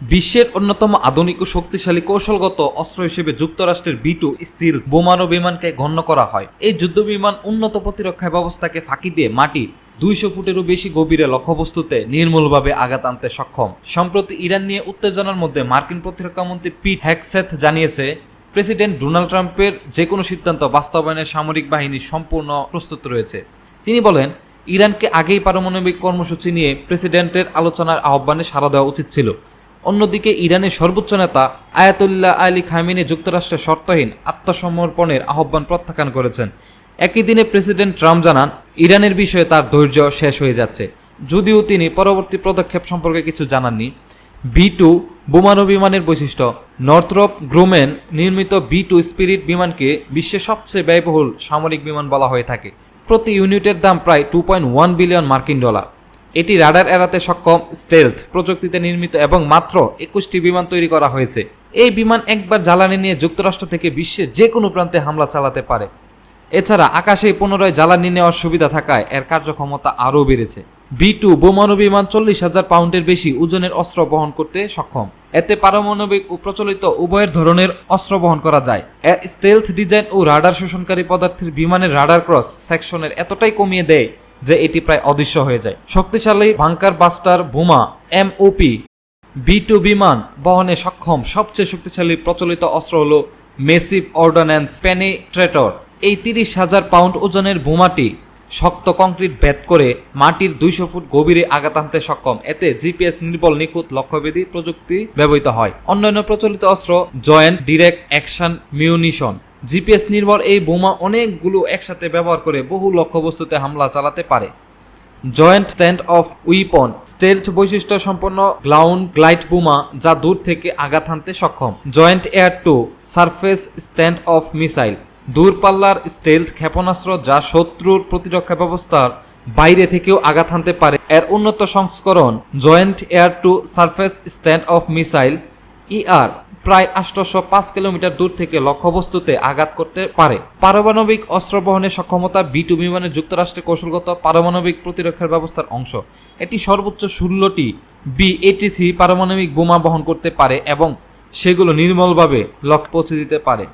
বিশ্বের অন্যতম আধুনিক ও শক্তিশালী কৌশলগত অস্ত্র হিসেবে যুক্তরাষ্ট্রের বি টু স্থির বোমানো বিমানকে গণ্য করা হয়। এই যুদ্ধ বিমান উন্নত প্রতিরক্ষা ব্যবস্থাকে ফাঁকি দিয়ে মাটির দুইশো ফুটেরও বেশি গভীরে লক্ষ্যবস্তুতে নির্মূলভাবে আঘাত আনতে সক্ষম। সম্প্রতি ইরান নিয়ে উত্তেজনার মধ্যে মার্কিন প্রতিরক্ষামন্ত্রী পিট হ্যাকসেথ জানিয়েছে, প্রেসিডেন্ট ডোনাল্ড ট্রাম্পের যে কোনো সিদ্ধান্ত বাস্তবায়নের সামরিক বাহিনী সম্পূর্ণ প্রস্তুত রয়েছে। তিনি বলেন, ইরানকে আগেই পারমাণবিক কর্মসূচি নিয়ে প্রেসিডেন্টের আলোচনার আহ্বানে সাড়া দেওয়া উচিত ছিল। অন্যদিকে ইরানের সর্বোচ্চ নেতা আয়াতুল্লাহ আলী খামিনে যুক্তরাষ্ট্রের শর্তহীন আত্মসমর্পণের আহ্বান প্রত্যাখ্যান করেছেন। একই দিনে প্রেসিডেন্ট ট্রাম্প জানান, ইরানের বিষয়ে তার ধৈর্য শেষ হয়ে যাচ্ছে। যদিও তিনি পরবর্তী পদক্ষেপ সম্পর্কে কিছু জানাননি। বি টু বোমানো বিমানের বৈশিষ্ট্য, নর্থরপ গ্রোমেন নির্মিত বি টু স্পিরিট বিমানকে বিশ্বের সবচেয়ে ব্যয়বহুল সামরিক বিমান বলা হয়ে থাকে। প্রতি ইউনিটের দাম প্রায় টু পয়েন্ট ওয়ান বিলিয়ন মার্কিন ডলার। এটি রাডার এড়াতে সক্ষম স্টেলথ প্রযুক্তিতে নির্মিত এবং মাত্র একুশটি বিমান তৈরি করা হয়েছে। এই বিমান একবার জ্বালানি নিয়ে যুক্তরাষ্ট্র থেকে বিশ্বের যে কোনো প্রান্তে হামলা চালাতে পারে। এছাড়া আকাশে পুনরায় জ্বালানি নেওয়ার সুবিধা থাকায় এর কার্যক্ষমতা আরও বেড়েছে। বি টু বোমানু বিমান চল্লিশ হাজার পাউন্ডের বেশি ওজনের অস্ত্র বহন করতে সক্ষম। এতে পারমাণবিক ও প্রচলিত উভয়ের ধরনের অস্ত্র বহন করা যায়। এর স্টেলথ ডিজাইন ও রাডার শোষণকারী পদার্থের বিমানের রাডার ক্রস সেকশনের এতটাই কমিয়ে দেয় যে এটি প্রায় অদৃশ্য হয়ে যায়। শক্তিশালী ভাঙ্কার বাস্টার বোমা, এমওপি, বি টু বিমান বহনে সক্ষম। সবচেয়ে শক্তিশালী প্রচলিত অস্ত্র হল মেসিভ অর্ডন্যান্স পেনিট্রেটর। এই তিরিশ হাজার পাউন্ড ওজনের বোমাটি শক্ত কংক্রিট ভেদ করে মাটির দুইশো ফুট গভীরে আঘাত আনতে সক্ষম। এতে জিপিএস নির্বল, নিখুঁত লক্ষ্যভেদী প্রযুক্তি ব্যবহৃত হয়। অন্যান্য প্রচলিত অস্ত্র joint, direct, action, munition. GPS নির্ভর এই বোমা অনেকগুলো একসাথে ব্যবহার করে বহু লক্ষ্যবস্তুতে হামলা চালাতে পারে। Joint stand off weapon stealth বৈশিষ্ট্য সম্পন্ন গ্লাউন্ড গ্লাইড বোমা যা দূর থেকে আঘাত হানতে সক্ষম। Joint air to surface stand off missile দূরপাল্লার স্টেলথ ক্ষেপণাস্ত্র যা শত্রুর প্রতিরক্ষা ব্যবস্থার বাইরে থেকেও আঘাত হানতে পারে। এর উন্নত সংস্করণ joint air to surface stand off missile ER প্রায় আষ্টশো পাঁচ কিলোমিটার দূর থেকে লক্ষ্যবস্তুতে আঘাত করতে পারে। পারমাণবিক অস্ত্র বহনের সক্ষমতা বি টু বিমানের যুক্তরাষ্ট্রের কৌশলগত পারমাণবিক প্রতিরক্ষার ব্যবস্থার অংশ। এটি সর্বোচ্চ ষোলোটি বি এটি থ্রি পারমাণবিক বোমা বহন করতে পারে এবং সেগুলো নির্মলভাবে লক্ষ্য পৌঁছে দিতে পারে।